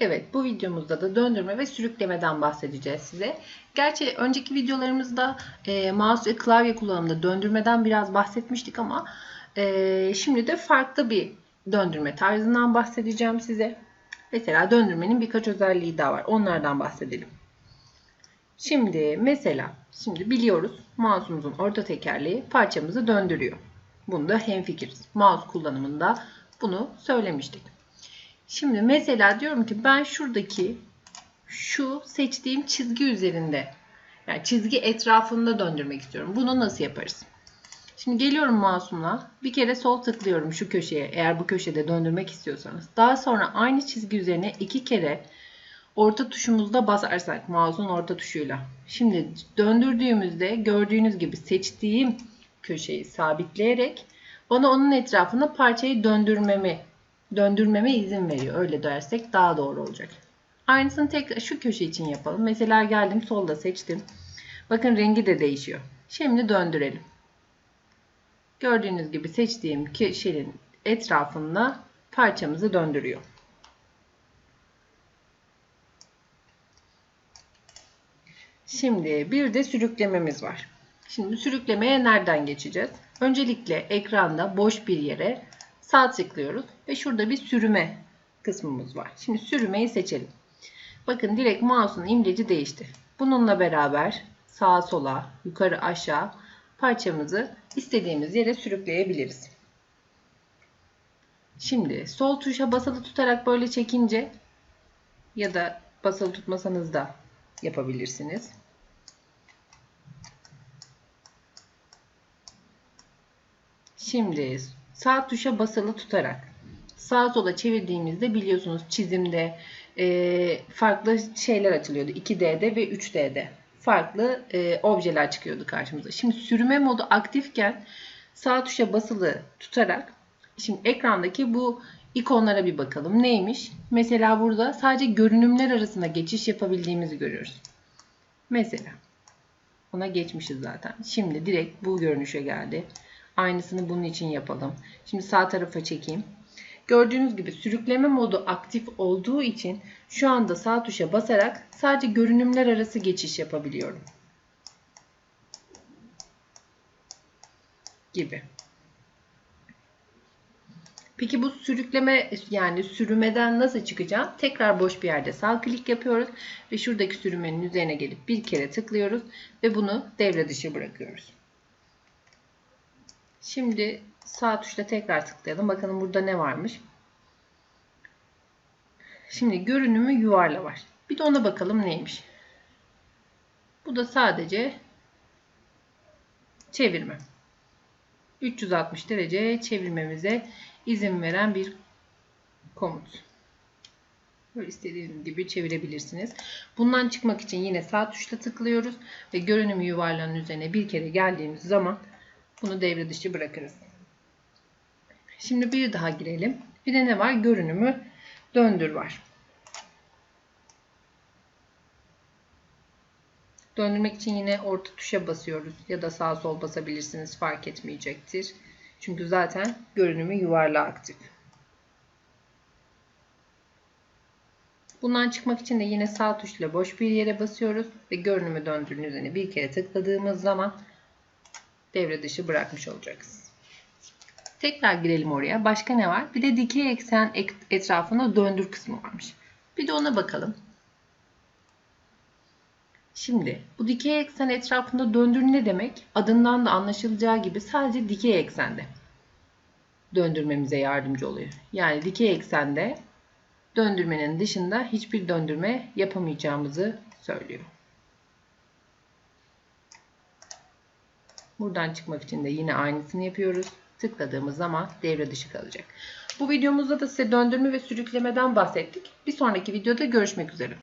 Evet bu videomuzda da döndürme ve sürüklemeden bahsedeceğiz size. Gerçi önceki videolarımızda e, mouse ve klavye kullanımında döndürmeden biraz bahsetmiştik ama e, şimdi de farklı bir döndürme tarzından bahsedeceğim size. Mesela döndürmenin birkaç özelliği daha var. Onlardan bahsedelim. Şimdi mesela şimdi biliyoruz mouse'umuzun orta tekerleği parçamızı döndürüyor. Bunda hemfikiriz. Mouse kullanımında bunu söylemiştik. Şimdi mesela diyorum ki ben şuradaki şu seçtiğim çizgi üzerinde yani çizgi etrafında döndürmek istiyorum. Bunu nasıl yaparız? Şimdi geliyorum mouse'umla bir kere sol tıklıyorum şu köşeye eğer bu köşede döndürmek istiyorsanız. Daha sonra aynı çizgi üzerine iki kere orta tuşumuzda basarsak mouse'un orta tuşuyla. Şimdi döndürdüğümüzde gördüğünüz gibi seçtiğim köşeyi sabitleyerek bana onun etrafında parçayı döndürmemi döndürmeme izin veriyor. Öyle dersek daha doğru olacak. Aynısını tekrar şu köşe için yapalım. Mesela geldim solda seçtim. Bakın rengi de değişiyor. Şimdi döndürelim. Gördüğünüz gibi seçtiğim köşenin etrafında parçamızı döndürüyor. Şimdi bir de sürüklememiz var. Şimdi sürüklemeye nereden geçeceğiz? Öncelikle ekranda boş bir yere sağ tıklıyoruz ve şurada bir sürüme kısmımız var. Şimdi sürümeyi seçelim. Bakın direkt mouse'un imleci değişti. Bununla beraber sağa sola, yukarı aşağı parçamızı istediğimiz yere sürükleyebiliriz. Şimdi sol tuşa basılı tutarak böyle çekince ya da basılı tutmasanız da yapabilirsiniz. Şimdi sağ tuşa basılı tutarak sağa sola çevirdiğimizde biliyorsunuz çizimde e, farklı şeyler açılıyordu. 2D'de ve 3D'de farklı e, objeler çıkıyordu karşımıza. Şimdi sürüme modu aktifken sağ tuşa basılı tutarak şimdi ekrandaki bu ikonlara bir bakalım. Neymiş? Mesela burada sadece görünümler arasında geçiş yapabildiğimizi görüyoruz. Mesela ona geçmişiz zaten. Şimdi direkt bu görünüşe geldi. Aynısını bunun için yapalım. Şimdi sağ tarafa çekeyim. Gördüğünüz gibi sürükleme modu aktif olduğu için şu anda sağ tuşa basarak sadece görünümler arası geçiş yapabiliyorum. Gibi. Peki bu sürükleme yani sürümeden nasıl çıkacağım? Tekrar boş bir yerde sağ klik yapıyoruz ve şuradaki sürümenin üzerine gelip bir kere tıklıyoruz ve bunu devre dışı bırakıyoruz. Şimdi sağ tuşla tekrar tıklayalım. Bakalım burada ne varmış. Şimdi görünümü yuvarla var. Bir de ona bakalım neymiş. Bu da sadece çevirme. 360 derece çevirmemize izin veren bir komut. Böyle istediğiniz gibi çevirebilirsiniz. Bundan çıkmak için yine sağ tuşla tıklıyoruz ve görünüm yuvarlanın üzerine bir kere geldiğimiz zaman bunu devre dışı bırakırız. Şimdi bir daha girelim. Bir de ne var? Görünümü döndür var. Döndürmek için yine orta tuşa basıyoruz ya da sağ sol basabilirsiniz fark etmeyecektir. Çünkü zaten görünümü yuvarlağı aktif. Bundan çıkmak için de yine sağ tuşla boş bir yere basıyoruz ve görünümü döndürün üzerine bir kere tıkladığımız zaman devre dışı bırakmış olacağız. Tekrar girelim oraya. Başka ne var? Bir de dikey eksen etrafında döndür kısmı varmış. Bir de ona bakalım. Şimdi bu dikey eksen etrafında döndür ne demek? Adından da anlaşılacağı gibi sadece dikey eksende döndürmemize yardımcı oluyor. Yani dikey eksende döndürmenin dışında hiçbir döndürme yapamayacağımızı söylüyor. Buradan çıkmak için de yine aynısını yapıyoruz. Tıkladığımız zaman devre dışı kalacak. Bu videomuzda da size döndürme ve sürüklemeden bahsettik. Bir sonraki videoda görüşmek üzere.